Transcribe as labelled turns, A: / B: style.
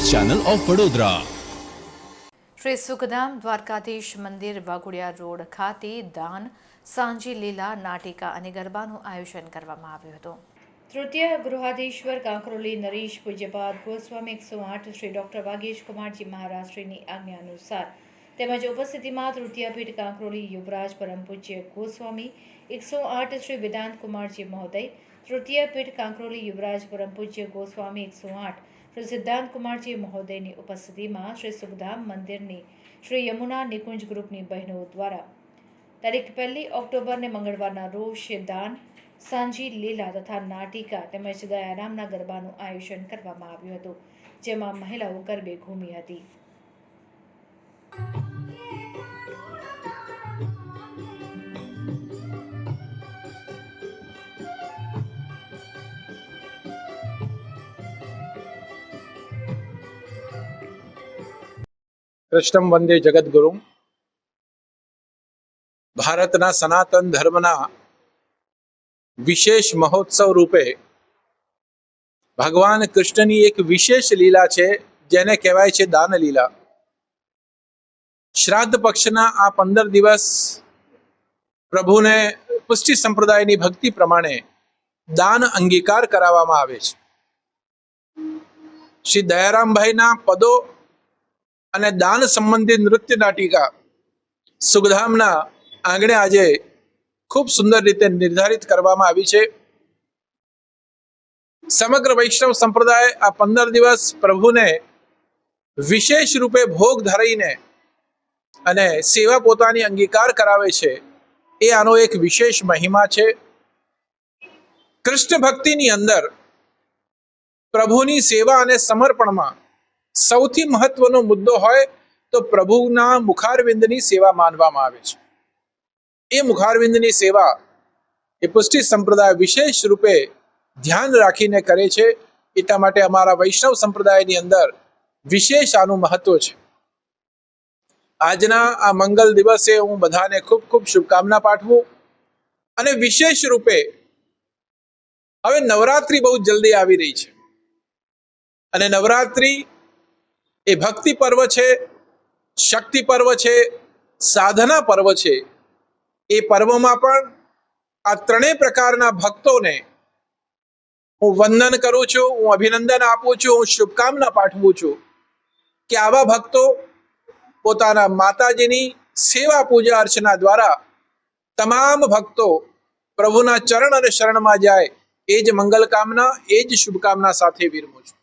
A: Channel of Vadodara
B: Shri Sukhdham Dwarkadhish મંદિર Waghodia road ખાતે દાન સાંજી લીલા નાટિકા અને ગરબાનું આયોજન કરવામાં આવ્યું હતું। તૃતીય ગૃહાધીશ્વર કાંકરોલી નરેશ પૂજ્યપાદ ગોસ્વામી એકસો આઠ શ્રી ડોક્ટર વાગેશ કુમારજી મહારાષ્ટ્રીની આજ્ઞા અનુસાર તેમજ ઉપસ્થિતિમાં તૃતીય પીઠ કાંકરોલી યુવરાજ પરમ પૂજ્ય ગોસ્વામી એકસો આઠ શ્રી વેદાંત કુમારજી મહોદય તૃતીય પીઠ કાંકરોલી યુવરાજ પરમ પૂજ્ય ગોસ્વામી એકસો આઠ શ્રી સિદ્ધાંત કુમારજી મહોદયની ઉપસ્થિતિમાં શ્રી સુખધામ મંદિરની શ્રી યમુના નિકુંજ ગ્રુપની બહેનો દ્વારા તારીખ પહેલી ઓક્ટોબરને મંગળવારના રોજ દાન સાંજી, લીલા તથા નાટિકા તેમજ દયારામના ગરબાનું આયોજન કરવામાં આવ્યું હતું, જેમાં મહિલાઓ ગરબે ઘૂમી હતી.
C: કૃષ્ણમ વંદે જગદગુરુ. ભારતના સનાતન ધર્મના વિશેષ મહોત્સવ રૂપે ભગવાન કૃષ્ણની એક વિશેષ લીલા છે, જેને કહેવાય છે દાન લીલા શ્રાદ્ધ પક્ષના આ પંદર દિવસ પ્રભુને પુષ્ટિ સંપ્રદાયની ભક્તિ પ્રમાણે દાન અંગીકાર કરાવવામાં આવે છે. શ્રી દયારામભાઈના પદો અને દાન સંબંધિત નૃત્ય નાટિકા સુખધામના આંગણે આજે ખૂબ સુંદર રીતે નિર્ધારિત કરવામાં આવી છે. સમગ્ર વૈષ્ણવ સંપ્રદાય આ પંદર દિવસ પ્રભુને વિશેષ રૂપે ભોગ ધરાઈને અને સેવા પોતાની અંગીકાર કરાવે છે એ આનો એક વિશેષ મહિમા છે. કૃષ્ણ ભક્તિની અંદર પ્રભુની સેવા અને સમર્પણમાં સૌથી મહત્વનો મુદ્દો હોય તો પ્રભુના મુખારવિંદની સેવા માનવામાં આવે છે. એ મુખારવિંદની સેવા એ પુષ્ટિ સંપ્રદાય વિશેષ રૂપે ધ્યાન રાખીને કરે છે. એટલા માટે અમારા વૈષ્ણવ સંપ્રદાયની અંદર વિશેષ આનું મહત્વ છે. આજના આ મંગલ દિવસે હું બધાને ખૂબ ખૂબ શુભકામના પાઠવું અને વિશેષ રૂપે હવે નવરાત્રી બહુ જલ્દી આવી રહી છે. અને નવરાત્રી એ ભક્તિ પર્વ છે, શક્તિ પર્વ છે, સાધના પર્વ છે. એ પર્વમાં પણ આ ત્રણેય પ્રકારના ભક્તોને હું વંદન કરું છું, હું અભિનંદન આપું છું, હું શુભકામના પાઠવું છું કે આવા ભક્તો પોતાના માતાજીની સેવા પૂજા અર્ચના દ્વારા તમામ ભક્તો પ્રભુના ચરણ અને શરણમાં જાય, એ જ મંગલ કામના, એ જ શુભકામના સાથે વિરમું છું.